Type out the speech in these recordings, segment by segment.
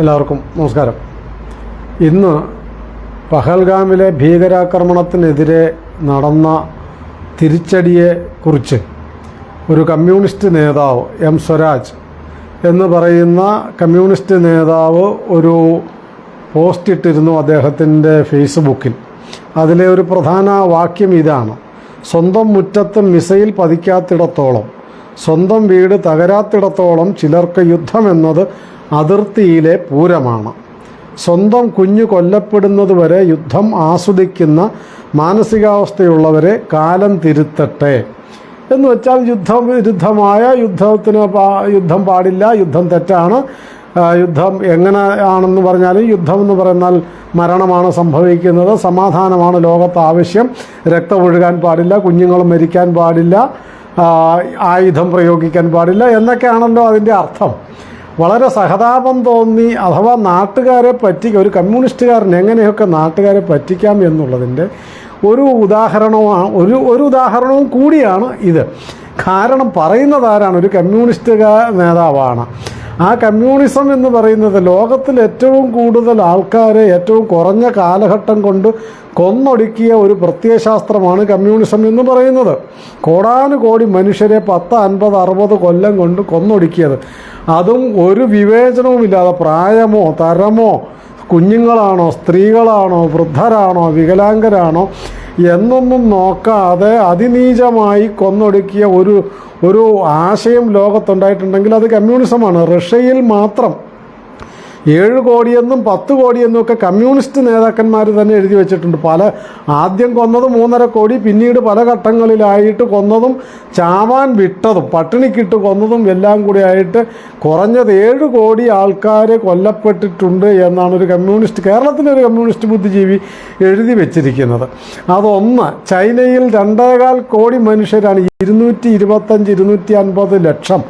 എല്ലാവർക്കും നമസ്കാരം. ഇന്ന് പഹൽഗാമിലെ ഭീകരാക്രമണത്തിനെതിരെ നടന്ന തിരിച്ചടിയെക്കുറിച്ച് ഒരു കമ്മ്യൂണിസ്റ്റ് നേതാവ് എം സ്വരാജ് എന്ന് പറയുന്ന കമ്മ്യൂണിസ്റ്റ് നേതാവ് ഒരു പോസ്റ്റ് ഇട്ടിരുന്നു അദ്ദേഹത്തിന്റെ ഫേസ്ബുക്കിൽ. അതിലെ ഒരു പ്രധാന വാക്യം ഇതാണ്. സ്വന്തം മുറ്റത്ത് മിസൈൽ പതിക്കാത്തിടത്തോളം സ്വന്തം വീട് തകരാത്തിടത്തോളം ചിലർക്ക് യുദ്ധമെന്നത് അതിർത്തിയിലെ പൂരമാണ്. സ്വന്തം കുഞ്ഞു കൊല്ലപ്പെടുന്നത് വരെ യുദ്ധം ആസ്വദിക്കുന്ന മാനസികാവസ്ഥയുള്ളവരെ കാലം തിരുത്തട്ടെ. എന്ന് വെച്ചാൽ യുദ്ധം വിരുദ്ധമായ യുദ്ധത്തിന് യുദ്ധം പാടില്ല യുദ്ധം തെറ്റാണ്. യുദ്ധം എങ്ങനെ ആണെന്ന് പറഞ്ഞാലും യുദ്ധം എന്ന് പറഞ്ഞാൽ മരണമാണ് സംഭവിക്കുന്നത് സമാധാനമാണ് ലോകത്ത് ആവശ്യം. രക്തം ഒഴുകാൻ പാടില്ല കുഞ്ഞുങ്ങൾ മരിക്കാൻ പാടില്ല ആയുധം പ്രയോഗിക്കാൻ പാടില്ല എന്നൊക്കെയാണല്ലോ അതിന്റെ അർത്ഥം. വളരെ സഹതാപം തോന്നി അഥവാ നാട്ടുകാരെ പറ്റി ഒരു കമ്മ്യൂണിസ്റ്റുകാരൻ എങ്ങനെയൊക്കെ നാട്ടുകാരെ പറ്റിക്കാം എന്നുള്ളതിന്റെ ഒരു ഉദാഹരണമാണ് ഒരു ഒരു ഉദാഹരണവും കൂടിയാണ് ഇത്. കാരണം പറയുന്നത് ആരാണ്? ഒരു കമ്മ്യൂണിസ്റ്റ് നേതാവാണ്. ആ കമ്മ്യൂണിസം എന്ന് പറയുന്നത് ലോകത്തിൽ ഏറ്റവും കൂടുതൽ ആൾക്കാരെ ഏറ്റവും കുറഞ്ഞ കാലഘട്ടം കൊണ്ട് കൊന്നൊടുക്കിയ ഒരു പ്രത്യയശാസ്ത്രമാണ് കമ്മ്യൂണിസം എന്ന് പറയുന്നത്. കോടാനുകോടി മനുഷ്യരെ പത്ത് അൻപത് അറുപത് കൊല്ലം കൊണ്ട് കൊന്നൊടുക്കിയത്. അതും ഒരു വിവേചനവുമില്ലാതെ പ്രായമോ തരമോ കുഞ്ഞുങ്ങളാണോ സ്ത്രീകളാണോ വൃദ്ധരാണോ വികലാംഗരാണോ എന്നൊന്നും നോക്കാതെ അതിനീചമായി കൊന്നൊടുക്കിയ ഒരു ഒരു ആശയം ലോകത്തുണ്ടായിട്ടുണ്ടെങ്കിൽ അത് കമ്മ്യൂണിസമാണ്. റഷ്യയിൽ മാത്രം. ഏഴ് കോടിയെന്നും പത്ത് കോടിയെന്നും ഒക്കെ കമ്മ്യൂണിസ്റ്റ് നേതാക്കന്മാർ തന്നെ എഴുതി വെച്ചിട്ടുണ്ട്. പല ആദ്യം കൊന്നത് മൂന്നര കോടി പിന്നീട് പല ഘട്ടങ്ങളിലായിട്ട് കൊന്നതും ചാവാൻ വിട്ടതും പട്ടിണിക്കിട്ട് കൊന്നതും എല്ലാം കൂടി ആയിട്ട് കുറഞ്ഞത് ഏഴ് കോടി ആൾക്കാർ കൊല്ലപ്പെട്ടിട്ടുണ്ട് എന്നാണ് ഒരു കമ്മ്യൂണിസ്റ്റ് കേരളത്തിലെ ഒരു കമ്മ്യൂണിസ്റ്റ് ബുദ്ധിജീവി എഴുതി വെച്ചിരിക്കുന്നത്. അതൊന്ന് ചൈനയിൽ രണ്ടേകാൽ കോടി മനുഷ്യരാണ്. ഇരുന്നൂറ്റി ഇരുപത്തഞ്ച് ഇരുന്നൂറ്റി അൻപത് ലക്ഷം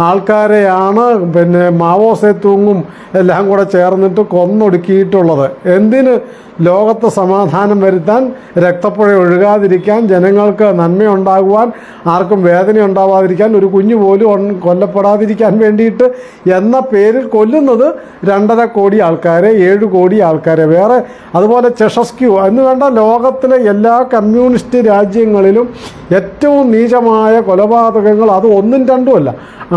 ആൾക്കാരെയാണ് പിന്നെ മാവോ സേത്തൂങ്ങും എല്ലാം കൂടെ ചേർന്നിട്ട് കൊന്നൊടുക്കിയിട്ടുള്ളത്. എന്തിന് ലോകത്ത് സമാധാനം വരുത്താൻ രക്തപ്പുഴ ഒഴുകാതിരിക്കാൻ ജനങ്ങൾക്ക് നന്മയുണ്ടാകുവാൻ ആർക്കും വേദന ഉണ്ടാവാതിരിക്കാൻ ഒരു കുഞ്ഞു പോലും കൊല്ലപ്പെടാതിരിക്കാൻ വേണ്ടിയിട്ട് എന്ന പേരിൽ കൊല്ലുന്നത് രണ്ടര കോടി ആൾക്കാരെ ഏഴ് കോടി ആൾക്കാരെ. വേറെ അതുപോലെ ചെഷസ്ക്യൂ എന്ന് വേണ്ട ലോകത്തിലെ എല്ലാ കമ്മ്യൂണിസ്റ്റ് രാജ്യങ്ങളിലും ഏറ്റവും നീചമായ കൊലപാതകങ്ങൾ അത് ഒന്നും രണ്ടും അല്ല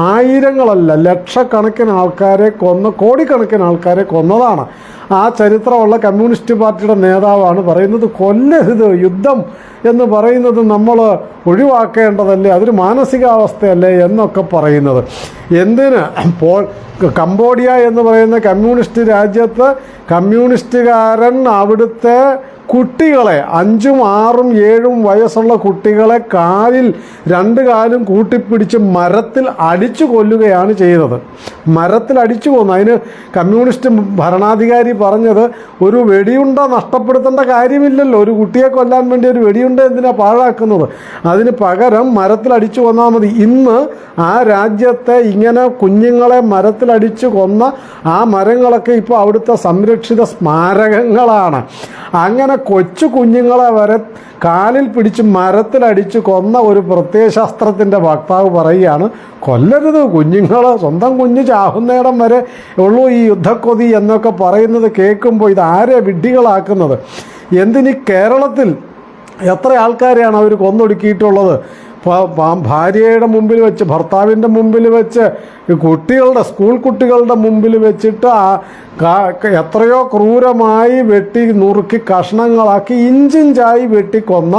ആയിരങ്ങളല്ല ലക്ഷക്കണക്കിന് ആൾക്കാരെ കൊന്ന കോടിക്കണക്കിന് ആൾക്കാരെ കൊന്നതാണ്. ആ ചരിത്രമുള്ള കമ്മ്യൂണിസ്റ്റ് പാർട്ടിയുടെ നേതാവാണ് പറയുന്നത് കൊല്ലരുത് യുദ്ധം എന്ന് പറയുന്നത് നമ്മൾ ഒഴിവാക്കേണ്ടതല്ലേ അതൊരു മാനസികാവസ്ഥയല്ലേ എന്നൊക്കെ പറയുന്നത്. എന്തിന്? പോൾ കംബോഡിയ എന്ന് പറയുന്ന കമ്മ്യൂണിസ്റ്റ് രാജ്യത്ത് കമ്മ്യൂണിസ്റ്റുകാരൻ അവിടുത്തെ കുട്ടികളെ അഞ്ചും ആറും ഏഴും വയസ്സുള്ള കുട്ടികളെ കാലിൽ രണ്ട് കാലും കൂട്ടിപ്പിടിച്ച് മരത്തിൽ അടിച്ചു കൊല്ലുകയാണ് ചെയ്തത്. മരത്തിൽ അടിച്ചു കൊന്നു. അതിന് കമ്മ്യൂണിസ്റ്റ് ഭരണാധികാരി പറഞ്ഞത് ഒരു വെടിയുണ്ട നഷ്ടപ്പെടുത്തേണ്ട കാര്യമില്ലല്ലോ. ഒരു കുട്ടിയെ കൊല്ലാൻ വേണ്ടി ഒരു വെടിയുണ്ട എന്തിനാ പാഴാക്കുന്നത്? അതിന് പകരം മരത്തിൽ അടിച്ചു കൊന്നാൽ മതി. ഇന്ന് ആ രാജ്യത്തെ ഇങ്ങനെ കുഞ്ഞുങ്ങളെ മരത്തിൽ മരത്തിലടിച്ചു കൊന്ന ആ മരങ്ങളൊക്കെ ഇപ്പോൾ അവിടുത്തെ സംരക്ഷിത സ്മാരകങ്ങളാണ്. അങ്ങനെ കൊച്ചു കുഞ്ഞുങ്ങളെ വരെ കാലിൽ പിടിച്ച് മരത്തിലടിച്ച് കൊന്ന ഒരു പ്രത്യയശാസ്ത്രത്തിന്റെ വക്താവ് പറയുകയാണ് കൊല്ലരുത് കുഞ്ഞുങ്ങൾ സ്വന്തം കുഞ്ഞ് ചാഹുന്നേടം വരെ ഉള്ളൂ ഈ യുദ്ധക്കൊതി എന്നൊക്കെ പറയുന്നത് കേൾക്കുമ്പോൾ ഇത് ആരെ വിഡ്ഢികളാക്കുന്നത്? എന്തിന് കേരളത്തിൽ എത്ര ആൾക്കാരെയാണ് അവർ കൊന്നൊടുക്കിയിട്ടുള്ളത്? ഭാര്യയുടെ മുമ്പിൽ വെച്ച് ഭർത്താവിന്റെ മുമ്പിൽ വെച്ച് കുട്ടികളുടെ സ്കൂൾ കുട്ടികളുടെ മുമ്പിൽ വെച്ചിട്ട് എത്രയോ ക്രൂരമായി വെട്ടി നുറുക്കി കഷ്ണങ്ങളാക്കി ഇഞ്ചിഞ്ചായി വെട്ടിക്കൊന്ന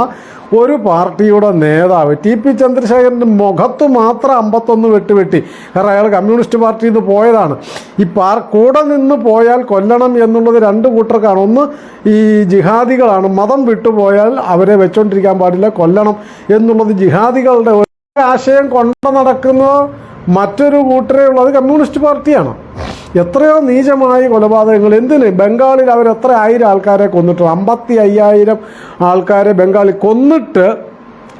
ഒരു പാർട്ടിയുടെ നേതാവ്. ടി പി ചന്ദ്രശേഖരന്റെ മുഖത്ത് മാത്രം അമ്പത്തൊന്ന് വെട്ട് വെട്ടി. കാരണം അയാൾ കമ്മ്യൂണിസ്റ്റ് പാർട്ടിയിൽ നിന്ന് പോയതാണ്. ഈ പാർ കൂടെ നിന്ന് പോയാൽ കൊല്ലണം എന്നുള്ളത് രണ്ട് കൂട്ടർക്കാണ്. ഒന്ന് ഈ ജിഹാദികളാണ്. മതം വിട്ടുപോയാൽ അവരെ വെച്ചോണ്ടിരിക്കാൻ പാടില്ല. കൊല്ലണം എന്നുള്ളത് ജിഹാദികളുടെ ഒരു ആശയം കൊണ്ടു നടക്കുന്ന. മറ്റൊരു കൂട്ടരേ ഉള്ളത് കമ്മ്യൂണിസ്റ്റ് പാർട്ടിയാണ്. എത്രയോ നീചമായ കൊലപാതകങ്ങൾ. എന്തിന്? ബംഗാളിൽ അവർ എത്ര ആയിരം ആൾക്കാരെ കൊന്നിട്ട് അമ്പത്തി അയ്യായിരം ആൾക്കാരെ ബംഗാളിൽ കൊന്നിട്ട്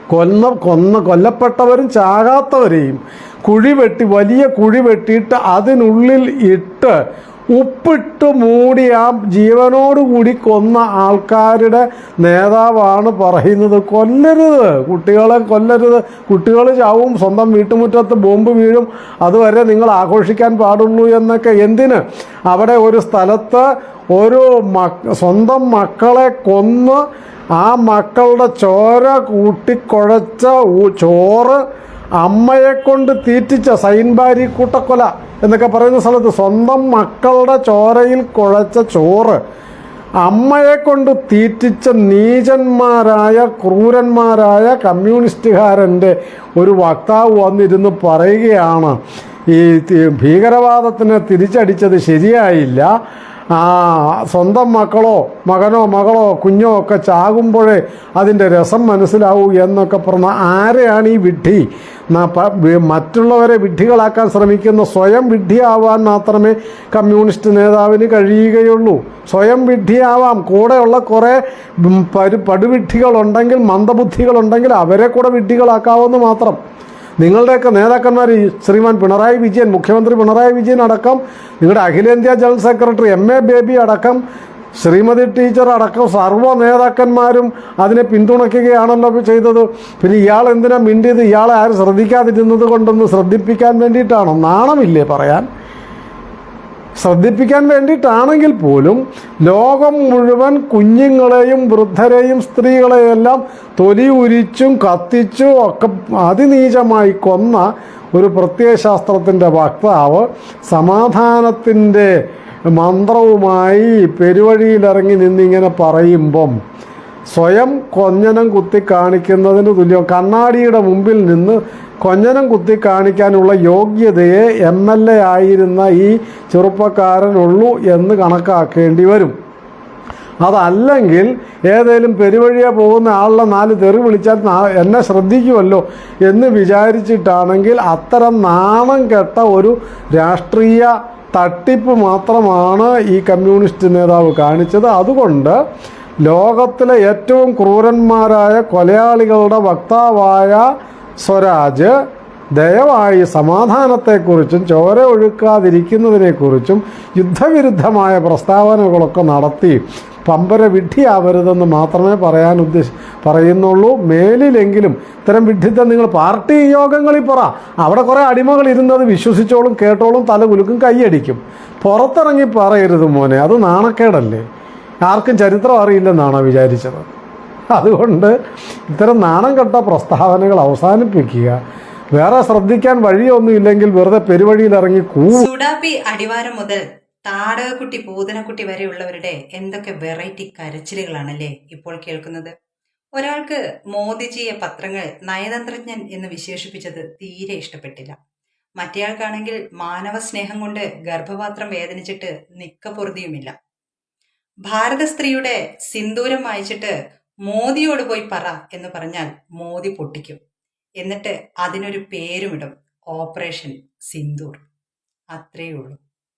കൊന്ന കൊന്ന കൊല്ലപ്പെട്ടവരും ചാകാത്തവരെയും കുഴി വെട്ടി വലിയ കുഴി വെട്ടിയിട്ട് അതിനുള്ളിൽ ഇട്ട് ഉപ്പിട്ട് മൂടി ആ ജീവനോടുകൂടി കൊന്ന ആൾക്കാരുടെ നേതാവാണ് പറയുന്നത്. കൊല്ലരുത്. കുട്ടികളെ കൊല്ലരുത്. കുട്ടികൾ ചാവും സ്വന്തം വീട്ടുമുറ്റത്ത് ബോംബ് വീഴും. അതുവരെ നിങ്ങൾ ആഘോഷിക്കാൻ പാടുള്ളൂ എന്നൊക്കെ എന്തിന്? അവിടെ ഒരു സ്ഥലത്ത് ഒരു സ്വന്തം മക്കളെ കൊന്ന് ആ മക്കളുടെ ചോര കൂട്ടിക്കുഴച്ച ചോറ് അമ്മയെ കൊണ്ട് തീറ്റിച്ച സൈൻബാരി കൂട്ടക്കൊല. എന്നൊക്കെ പറയുന്ന സ്ഥലത്ത് സ്വന്തം മക്കളുടെ ചോരയിൽ കുഴച്ച ചോറ്. അമ്മയെ കൊണ്ട് തീറ്റിച്ച നീചന്മാരായ ക്രൂരന്മാരായ കമ്മ്യൂണിസ്റ്റുകാരന്റെ ഒരു വക്താവ് വന്നിരുന്ന് പറയുകയാണ് ഈ ഭീകരവാദത്തിനെ തിരിച്ചടിച്ചത് ശരിയായില്ല. ആ സ്വന്തം മക്കളോ മകനോ മകളോ കുഞ്ഞോ ഒക്കെ ചാകുമ്പോഴേ അതിന്റെ രസം മനസ്സിലാവൂ എന്നൊക്കെ പറഞ്ഞ ആരെയാണ് ഈ വിഡ്ഢി? മറ്റുള്ളവരെ വിഡ്ഢികളാക്കാൻ ശ്രമിക്കുന്ന സ്വയം വിഡ്ഢിയാവാൻ മാത്രമേ കമ്മ്യൂണിസ്റ്റ് നേതാവിന് കഴിയുകയുള്ളൂ. സ്വയം വിഡ്ഢിയാവാം. കൂടെയുള്ള കുറേ പരു പടുവിഡ്ഢികളുണ്ടെങ്കിൽ മന്ദബുദ്ധികളുണ്ടെങ്കിൽ അവരെ കൂടെ വിഡ്ഢികളാക്കാവുന്ന മാത്രം. നിങ്ങളുടെയൊക്കെ നേതാക്കന്മാർ ശ്രീമാൻ പിണറായി വിജയൻ മുഖ്യമന്ത്രി പിണറായി വിജയൻ അടക്കം നിങ്ങളുടെ അഖിലേന്ത്യാ general secretary M A Baby അടക്കം ശ്രീമതി ടീച്ചർ അടക്കം സർവ നേതാക്കന്മാരും അതിനെ പിന്തുണയ്ക്കുകയാണല്ലോ ചെയ്തത്. പിന്നെ ഇയാൾ എന്തിനാ മിണ്ടിയത്? ഇയാളെ ആരും ശ്രദ്ധിക്കാതിരുന്നത് കൊണ്ടൊന്ന് ശ്രദ്ധിപ്പിക്കാൻ വേണ്ടിയിട്ടാണോ? നാണമില്ലേ പറയാൻ? ശ്രദ്ധിപ്പിക്കാൻ വേണ്ടിയിട്ടാണെങ്കിൽ പോലും ലോകം മുഴുവൻ കുഞ്ഞുങ്ങളെയും വൃദ്ധരെയും സ്ത്രീകളെയെല്ലാം തൊലി ഉരിച്ചും കത്തിച്ചും ഒക്കെ അതിനീചമായി കൊന്ന ഒരു പ്രത്യയശാസ്ത്രത്തിന്റെ വക്താവ് സമാധാനത്തിന്റെ മന്ത്രവുമായി പെരുവഴിയിലിറങ്ങി നിന്നിങ്ങനെ പറയുമ്പം സ്വയം കൊഞ്ഞനം കുത്തി കാണിക്കുന്നതിന് തുല്യം കണ്ണാടിയുടെ മുമ്പിൽ നിന്ന് കൊഞ്ഞനം കുത്തി കാണിക്കാനുള്ള യോഗ്യതയെ എം എൽ എ ആയിരുന്ന ഈ ചെറുപ്പക്കാരനുള്ളൂ എന്ന് കണക്കാക്കേണ്ടി വരും. അതല്ലെങ്കിൽ ഏതെങ്കിലും പെരുവഴിയെ പോകുന്ന ആളുടെ നാല് തെറി വിളിച്ചാൽ എന്നെ ശ്രദ്ധിക്കുമല്ലോ എന്ന് വിചാരിച്ചിട്ടാണെങ്കിൽ അത്തരം നാണം കെട്ട ഒരു രാഷ്ട്രീയ തട്ടിപ്പ് മാത്രമാണ് ഈ കമ്മ്യൂണിസ്റ്റ് നേതാവ് കാണിച്ചത്. അതുകൊണ്ട് ലോകത്തിലെ ഏറ്റവും ക്രൂരന്മാരായ കൊലയാളികളുടെ വക്താവായ സ്വരാജ് ദയവായി സമാധാനത്തെക്കുറിച്ചും ചോര ഒഴുക്കാതിരിക്കുന്നതിനെക്കുറിച്ചും യുദ്ധവിരുദ്ധമായ പ്രസ്താവനകളൊക്കെ നടത്തി പമ്പര വിഡ്ഢിയാവരുതെന്ന് മാത്രമേ പറയാൻ ഉദ്ദേശ പറയുന്നുള്ളൂ. മേലിലെങ്കിലും ഇത്തരം വിഡ്ഢിത്തം നിങ്ങൾ പാർട്ടി യോഗങ്ങളിൽ പറ. അവിടെ കുറേ അടിമകൾ ഇരുന്നത് വിശ്വസിച്ചോളും കേട്ടോളും തല കുലുക്കും കൈയടിക്കും. പുറത്തിറങ്ങി പറയരുത് മോനെ. അത് നാണക്കേടല്ലേ? ആർക്കും ചരിത്രം അറിയില്ലെന്നാണോ വിചാരിച്ചത്? അതുകൊണ്ട് ഇത്തരം നാണം കെട്ട പ്രസ്താവനകൾ അവസാനിപ്പിക്കുക. വേറെ ശ്രദ്ധിക്കാൻ വഴിയൊന്നുമില്ലെങ്കിൽ വെറുതെ പെരുവഴിയിൽ ഇറങ്ങി കൂടാപ്പി അടിവാരം മുതൽ താടകക്കുട്ടി പൂതനക്കുട്ടി വരെയുള്ളവരുടെ എന്തൊക്കെ വെറൈറ്റി കരച്ചിലുകളാണല്ലേ ഇപ്പോൾ കേൾക്കുന്നത്? ഒരാൾക്ക് മോദിജിയെ പത്രങ്ങൾ നയതന്ത്രജ്ഞൻ എന്ന് വിശേഷിപ്പിച്ചത് തീരെ ഇഷ്ടപ്പെട്ടില്ല. മറ്റേയാൾക്കാണെങ്കിൽ മാനവ സ്നേഹം കൊണ്ട് ഗർഭപാത്രം വേദനിച്ചിട്ട് നിക്കപ്പൊറുതിയുമില്ല. ഭാരത സ്ത്രീയുടെ സിന്ദൂരം വായിച്ചിട്ട് മോദിയോട് പോയി പറ എന്ന് പറഞ്ഞാൽ മോദി പൊട്ടിക്കും. എന്നിട്ട് അതിനൊരു പേരുമിടും. ഓപ്പറേഷൻ സിന്ദൂർ. അത്രയേ ഉള്ളൂ.